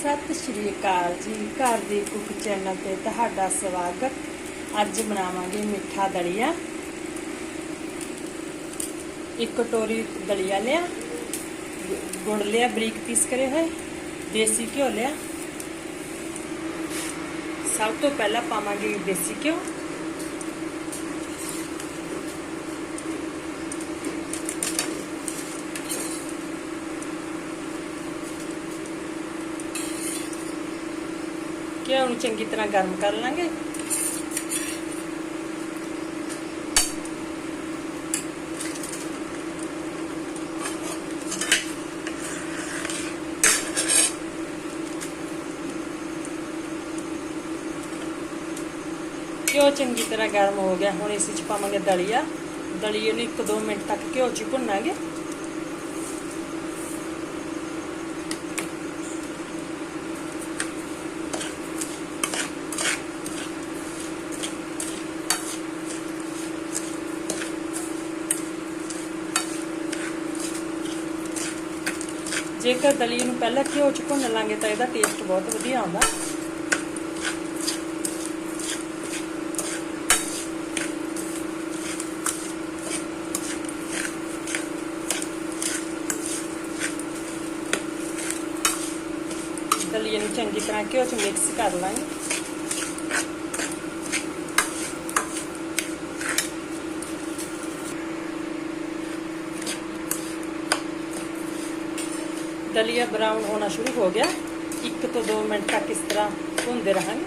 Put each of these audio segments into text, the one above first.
ਸਤਿ ਸ਼੍ਰੀ ਅਕਾਲ ਜੀ। ਘਰ ਦੀ ਕੁੱਕ ਚੈਨਲ ਤੇ ਤੁਹਾਡਾ ਸਵਾਗਤ। ਅੱਜ ਬਣਾਵਾਂਗੇ ਮਿੱਠਾ ਦਲੀਆ। ਇੱਕ ਕਟੋਰੀ ਦਲੀਆ ਲਿਆ। ਗੁ- ਗੁੜ ਲਿਆ, ਬਰੀਕ ਪੀਸ ਕਰੇ ਹੋਏ। ਦੇਸੀ ਘਿਓ ਲਿਆ। ਸਭ ਤੋਂ ਪਹਿਲਾਂ ਪਾਵਾਂਗੇ ਦੇਸੀ ਘਿਓ। ਘਿਓ ਨੂੰ ਚੰਗੀ ਤਰ੍ਹਾਂ ਗਰਮ ਕਰ ਲਾਂਗੇ। ਘਿਓ ਚੰਗੀ ਤਰ੍ਹਾਂ ਗਰਮ ਹੋ ਗਿਆ। ਹੁਣ ਇਸ ਵਿੱਚ ਪਾਵਾਂਗੇ ਦਲੀਆ। ਦਲੀਏ ਨੂੰ 1-2 ਮਿੰਟ ਤੱਕ ਘਿਓ 'ਚ ਹੀ ਭੁੰਨਾਂਗੇ। ਜੇਕਰ ਦਲੀਏ ਨੂੰ ਪਹਿਲਾਂ ਘਿਓ 'ਚ ਭੁੰਨ ਲਾਂਗੇ ਤਾਂ ਇਹਦਾ ਟੇਸਟ ਬਹੁਤ ਵਧੀਆ ਆਉਂਦਾ। ਦਲੀਏ ਨੂੰ ਚੰਗੀ ਤਰ੍ਹਾਂ ਘਿਓ 'ਚ ਮਿਕਸ ਕਰ ਲਾਂਗੇ। ਦਲੀਆ ਬਰਾਊਨ ਹੋਣਾ ਸ਼ੁਰੂ ਹੋ ਗਿਆ। 1 ਤੋਂ 2 ਮਿੰਟ ਤੱਕ ਇਸ ਤਰ੍ਹਾਂ ਭੁੰਨਦੇ ਰਹਾਂਗੇ।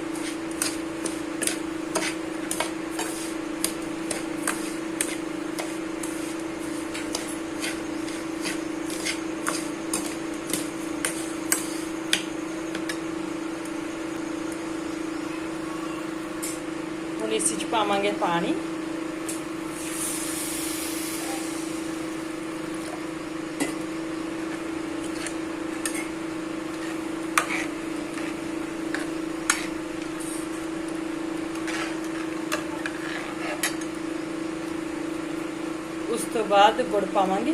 ਹੁਣ ਇਸ ਵਿੱਚ ਪਾਵਾਂਗੇ ਪਾਣੀ। ਉਸ ਤੋਂ ਬਾਅਦ ਗੁੜ ਪਾਵਾਂਗੇ।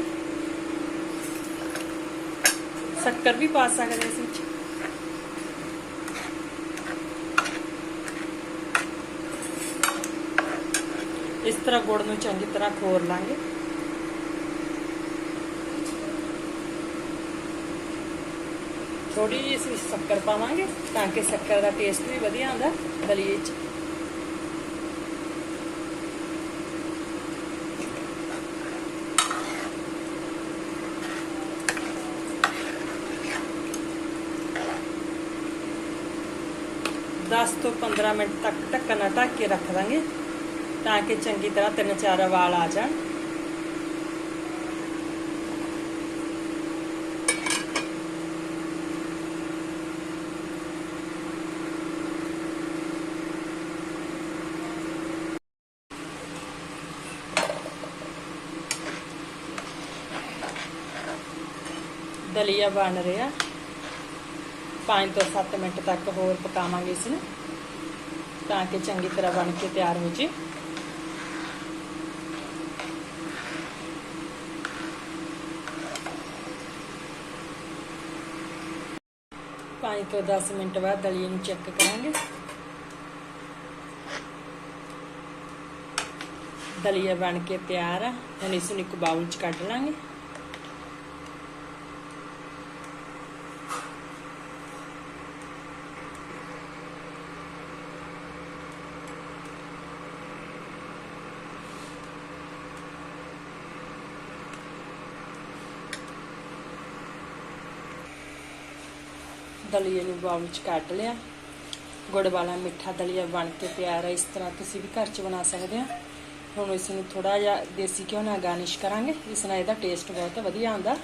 ਸ਼ੱਕਰ ਵੀ ਪਾ ਸਕਦੇ ਇਸ ਵਿੱਚ। ਇਸ ਤਰ੍ਹਾਂ ਗੁੜ ਨੂੰ ਚੰਗੀ ਤਰ੍ਹਾਂ ਖੋਰ ਲਾਂਗੇ। ਥੋੜੀ ਜਿਹੀ ਇਸ ਵਿੱਚ ਸ਼ੱਕਰ ਪਾਵਾਂਗੇ ਤਾਂ ਕਿ ਸ਼ੱਕਰ ਦਾ ਟੇਸਟ ਵੀ ਵਧੀਆ ਆਉਂਦਾ, ਦਲੀਏ 'ਚ। ਦਸ ਤੋਂ 15 ਮਿੰਟ ਤੱਕ ਢੱਕਣ ਨਾਲ ਢੱਕ ਕੇ ਰੱਖ ਦਾਂਗੇ ਤਾਂ ਕਿ ਚੰਗੀ ਤਰ੍ਹਾਂ ਤਿੰਨ ਚਾਰ ਵਾਲ ਆ ਜਾਣ ਦਲੀਆ ਬਣ ਰਿਹਾ 5 ਤੋਂ 7 ਮਿੰਟ ਤੱਕ ਹੋਰ ਪਕਾਵਾਂਗੇ ਇਸ ਨੂੰ, ਤਾਂ ਕਿ ਚੰਗੀ ਤਰ੍ਹਾਂ ਬਣ ਕੇ ਤਿਆਰ ਹੋ ਜੇ। ਪੰਜ ਤੋਂ 10 ਮਿੰਟ ਬਾਅਦ ਦਲੀਏ ਨੂੰ ਚੈੱਕ ਕਰਾਂਗੇ। ਦਲੀਆ ਬਣ ਕੇ ਤਿਆਰ ਆ, ਹੁਣ ਇਸ ਨੂੰ ਇੱਕ ਬਾਉਲ 'ਚ ਕੱਢ ਲਾਂਗੇ। ਦਲੀਏ ਨੂੰ ਬਾਉਲ ਵਿੱਚ ਕੱਢ ਲਿਆ। ਗੁੜ ਵਾਲਾ ਮਿੱਠਾ ਦਲੀਆ ਬਣ ਕੇ ਤਿਆਰ ਹੈ ਇਸ ਤਰ੍ਹਾਂ ਤੁਸੀਂ ਵੀ ਘਰ 'ਚ ਬਣਾ ਸਕਦੇ ਹੋ ਹੁਣ ਇਸ ਨੂੰ ਥੋੜਾ ਜਿਹਾ ਦੇਸੀ ਘਿਓ ਨਾਲ ਗਾਰਨਿਸ਼ ਕਰਾਂਗੇ, ਇਸ ਨਾਲ ਇਹਦਾ ਟੇਸਟ ਬਹੁਤ ਵਧੀਆ ਆਉਂਦਾ।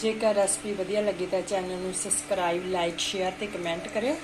ਜੇਕਰ ਰੈਸਪੀ ਵਧੀਆ ਲੱਗੀ ਤਾਂ ਚੈਨਲ ਨੂੰ ਸਬਸਕ੍ਰਾਈਬ ਲਾਈਕ ਸ਼ੇਅਰ ਤੇ ਕਮੈਂਟ ਕਰਿਓ।